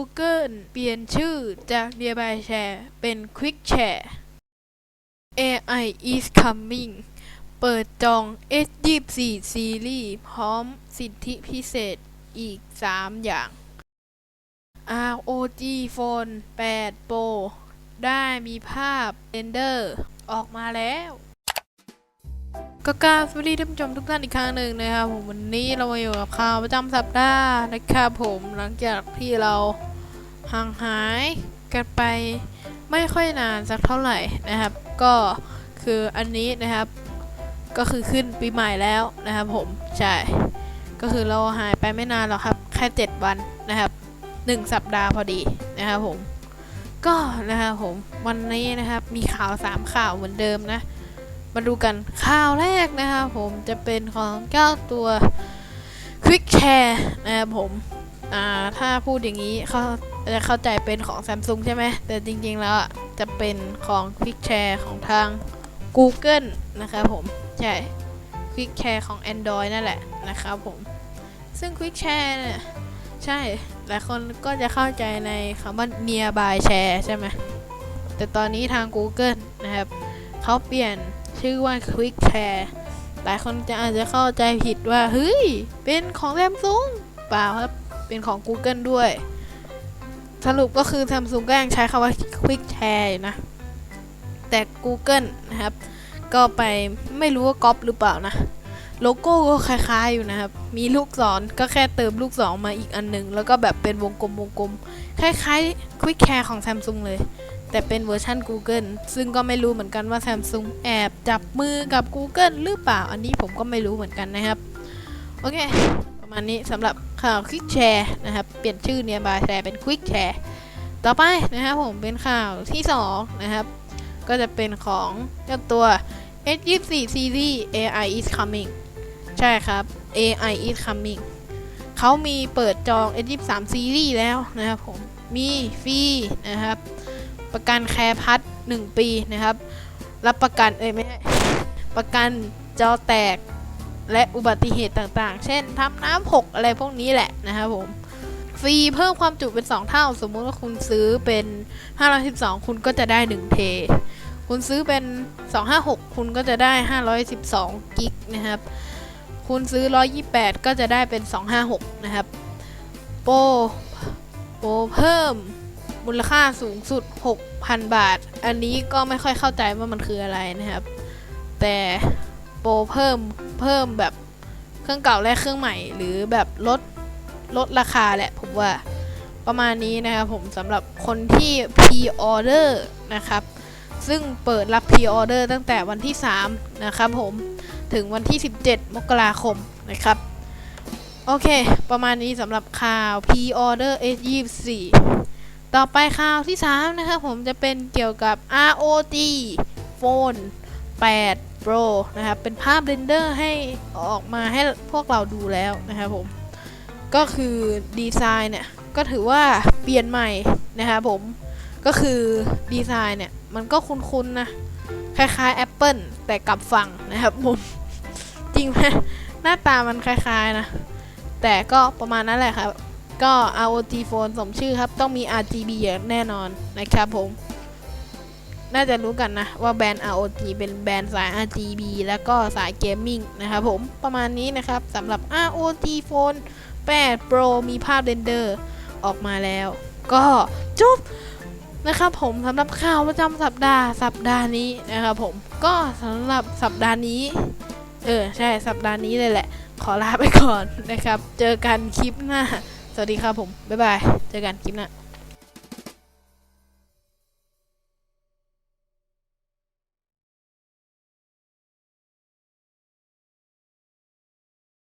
Google เปลี่ยนชื่อจาก Nearby Share เป็น Quick Share AI is coming เปิดจอง S24 Series พร้อมสิทธิพิเศษอีก 3 อย่าง ROG Phone 8 Pro ได้มีภาพเรนเดอร์ออกมาแล้ว ก็กาบสวัสดีท่านผู้ชมทุกท่านอีกครั้งหนึ่งนะครับผมวันนี้เรามาอยู่กับข่าวประจำสัปดาห์นะครับผมหลังจากที่เรา ห่างหายกันไปไม่ค่อยนานสักเท่าไหร่นะครับ ก็คืออันนี้นะครับ ก็คือขึ้นปีใหม่แล้วนะครับ ผมใช่ก็คือเราหายไปไม่นานหรอกครับ แค่ 7 วันนะครับ 1 สัปดาห์พอดีนะครับผมก็นะครับผมวันนี้นะครับมีข่าว 3 ข่าวเหมือนเดิมนะ มาดูกันข่าวแรกนะครับผมจะเป็นของเจ้าตัว Quick Share นะครับผม อ่าถ้าพูดอย่างนี้เขาจะเข้าใจเป็นของ Samsung ใช่ไหม แต่จริงๆแล้วจะเป็นของ Quick Share ของทาง Google นะครับผม ใช่ Quick Share ของ Android นั่นแหละนะครับผม ซึ่ง Quick Share เนี่ยใช่ หลายคนก็จะเข้าใจในคำว่า Nearby Share ใช่ไหม แต่ตอนนี้ทาง Google นะครับ เขาเปลี่ยนชื่อว่า Quick Share หลายคนจะอาจจะเข้าใจผิดว่า เฮ้ย เป็นของ Samsung เปล่าครับ เป็นของ Google ด้วย สรุปก็คือ Samsung ก็ยังใช้คำว่า Quick Share อยู่นะ แต่ Google นะครับ ก็ไปไม่รู้ว่าก๊อปหรือเปล่านะ โลโก้ก็คล้ายๆอยู่นะครับ มีลูกศรก็แค่เติมลูกศรมาอีกอันหนึ่ง แล้วก็แบบเป็นวงกลมวงกลมคล้ายๆ Quick Care ของ Samsung เลยแต่เป็นเวอร์ชัน Google ซึ่งก็ไม่รู้เหมือนกันว่า Samsung แอบจับมือกับ Google หรือเปล่า อันนี้ผมก็ไม่รู้เหมือนกันนะครับ โอเค ประมาณนี้สำหรับข่าว Quick Share นะครับ เปลี่ยนชื่อเนี่ยบายแชร์เป็น Quick Share ต่อไปนะครับผมเป็นข่าวที่ 2 นะครับ ก็จะเป็นของเจ้าตัว S24 Series AI is coming ใช่ครับ AI is coming เขามีเปิดจอง S23 Series แล้วนะครับผม มีฟรีนะครับ ประกันแคร์พัด 1 ปีนะครับ รับประกัน เอ้ยไม่ใช่ ประกันจอแตก และอุบัติเหตุต่างๆ เช่นทำน้ำหกอะไรพวกนี้แหละนะครับผมฟรีเพิ่มความจุเป็น 2 เท่า สมมุติว่าคุณซื้อเป็น 512 คุณก็จะได้ 1 เท คุณซื้อเป็น 256 คุณก็จะได้ 512 กิกนะครับ คุณซื้อ 128 ก็จะได้เป็น 256 นะครับ โปรโปรเพิ่มมูลค่าสูงสุด 6,000 บาท อันนี้ก็ไม่ค่อยเข้าใจว่ามันคืออะไรนะครับ แต่ โปรเพิ่มเพิ่มแบบเครื่องเก่าและเครื่องใหม่ หรือแบบลดลดราคาแหละผมว่าประมาณนี้นะครับผมสำหรับคนที่ pre-order นะครับ ซึ่งเปิดรับ pre-order ตั้งแต่วันที่ 3 นะครับผมถึงวันที่ 17 มกราคมนะครับ โอเค ประมาณนี้สำหรับข่าว pre-order S24 ต่อไปข่าวที่ 3 นะครับผมจะเป็นเกี่ยวกับ ROG Phone 8 Pro นะครับ เป็นภาพเรนเดอร์ให้ออกมาให้พวกเราดูแล้วนะครับผม ก็คือดีไซน์เนี่ย ก็ถือว่าเปลี่ยนใหม่นะครับผม ก็คือดีไซน์เนี่ย มันก็คุ้นๆนะ คล้ายๆ Apple แต่กลับฝั่งนะครับผม จริงไหมหน้าตามันคล้ายๆนะ แต่ก็ประมาณนั้นแหละครับ ก็ ROG Phone สมชื่อครับ ต้องมี RGB อย่างแน่นอนนะครับผม น่าจะรู้กันนะ ว่าแบรนด์ ROG เป็นแบรนด์สาย RGB แล้วก็สายเกมมิ่งนะครับผมประมาณนี้นะครับสำหรับ ROG Phone 8 Pro มีภาพเรนเดอร์ออกมาแล้ว ก็จบนะครับผมสำหรับข่าวประจำสัปดาห์สัปดาห์นี้นะครับผมก็สำหรับสัปดาห์นี้ เออ ใช่สัปดาห์นี้เลยแหละ ขอลาไปก่อนนะครับ เจอกันคลิปหน้า สวัสดีครับผม บ๊ายบาย เจอกันคลิปหน้า